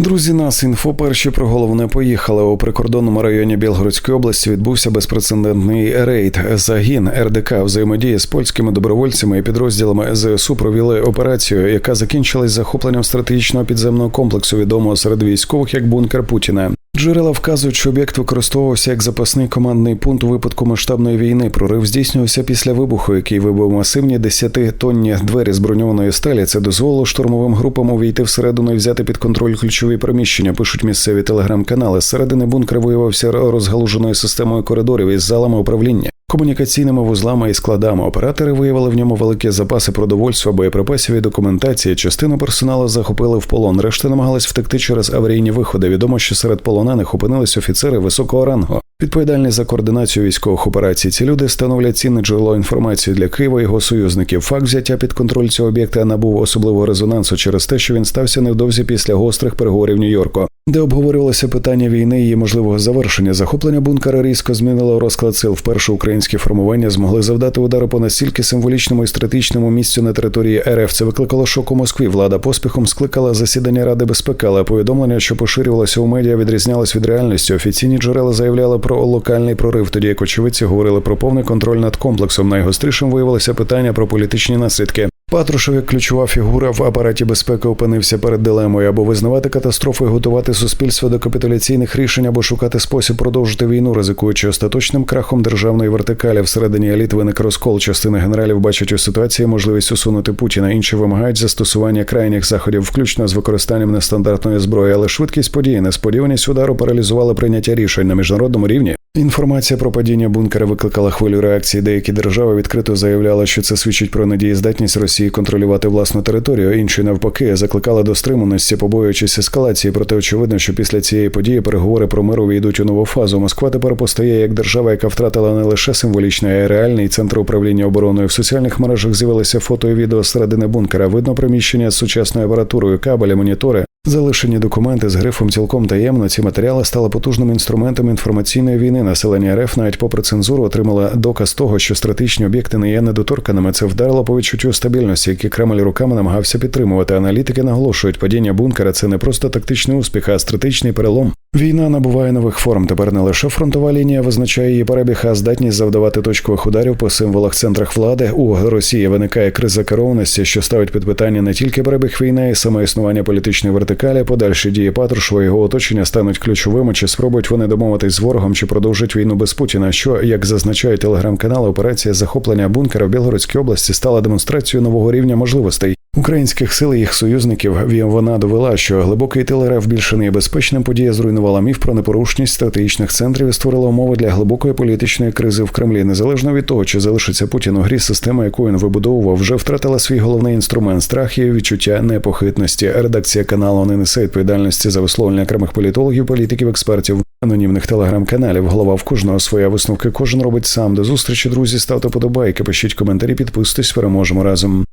Друзі, нас інфо перші про головне поїхали у прикордонному районі Білгородської області. Відбувся безпрецедентний рейд. Загін РДК взаємодії з польськими добровольцями і підрозділами ЗСУ провели операцію, яка закінчилась захопленням стратегічного підземного комплексу, відомого серед військових як бункер Путіна. Джерела вказують, що об'єкт використовувався як запасний командний пункт у випадку масштабної війни. Прорив здійснювався після вибуху, який вибив масивні 10-тонні двері з броньованої сталі. Це дозволило штурмовим групам увійти всередину і взяти під контроль ключові приміщення. Пишуть місцеві телеграм-канали. Зсередини бункер виявився розгалуженою системою коридорів із залами управління. Комунікаційними вузлами і складами оператори виявили в ньому великі запаси продовольства, боєприпасів і документації. Частину персоналу захопили в полон. Решта намагались втекти через аварійні виходи. Відомо, що серед полонених опинились офіцери високого рангу. Відповідальні за координацію військових операцій. Ці люди становлять цінне джерело інформації для Києва і його союзників. Факт взяття під контроль цього об'єкта набув особливого резонансу через те, що він стався невдовзі після гострих переговорів Нью-Йорку, де обговорювалося питання війни і її можливого завершення. Захоплення бункера різко змінило розклад сил. Вперше українські формування змогли завдати удару по настільки символічному і стратегічному місцю на території РФ. Це викликало шок у Москві. Влада поспіхом скликала засідання Ради безпеки, але повідомлення, що поширювалося у медіа, відрізнялось від реальності. Офіційні джерела заявляли про локальний прорив, тоді як очевидці говорили про повний контроль над комплексом. Найгострішим виявилося питання про політичні наслідки. Патрушев, як ключова фігура в апараті безпеки, опинився перед дилемою або визнавати катастрофу і готувати суспільство до капітуляційних рішень, або шукати спосіб продовжити війну, ризикуючи остаточним крахом державної вертикалі. Всередині еліт виник розкол. Частина генералів бачать у ситуації можливість усунути Путіна. Інші вимагають застосування крайніх заходів, включно з використанням нестандартної зброї, але швидкість події, несподіваність удару паралізували прийняття рішень на міжнародному рівні. Інформація про падіння бункера викликала хвилю реакції. Деякі держави відкрито заявляли, що це свідчить про недієздатність Росії контролювати власну територію. Інші навпаки закликали до стриманості, побоюючись ескалації. Проте очевидно, що після цієї події переговори про мир увійдуть у нову фазу. Москва тепер постає як держава, яка втратила не лише символічний, а й реальний центр управління обороною. В соціальних мережах з'явилися фото і відео середини бункера. Видно приміщення з сучасною апаратурою, кабелі, монітори. Залишені документи з грифом цілком таємно. Ці матеріали стали потужним інструментом інформаційної війни. Населення РФ навіть попри цензуру отримало доказ того, що стратегічні об'єкти не є недоторканими. Це вдарило по відчуттю стабільності, які Кремль руками намагався підтримувати. Аналітики наголошують, падіння бункера це не просто тактичний успіх, а стратегічний перелом. Війна набуває нових форм. Тепер не лише фронтова лінія визначає її перебіг, а здатність завдавати точкових ударів по символах центрах влади. У Росії виникає криза керованості, що ставить під питання не тільки перебіг війни, і саме існування політичної вертикалі. Подальші дії Патрушева його оточення стануть ключовими, чи спробують вони домовитись з ворогом, чи продовжить війну без Путіна. Що як зазначають телеграм-канали, операція захоплення бункера в Білгородській області стала демонстрацією нового рівня можливостей. Українських сил і їх союзників вона довела, що глибокий тил більше не є безпечним. Подія зруйнувала міф про непорушність стратегічних центрів і створила умови для глибокої політичної кризи в Кремлі. Незалежно від того, чи залишиться Путін у грі, система, яку він вибудовував, вже втратила свій головний інструмент страх і відчуття непохитності. Редакція каналу не несе відповідальності за висловлення окремих політологів, політиків, експертів, анонімних телеграм-каналів. Голова в кожного своя висновки. Кожен робить сам. До зустрічі, друзі. Ставте подобайки, пишіть коментарі, підписуйтесь, переможемо разом.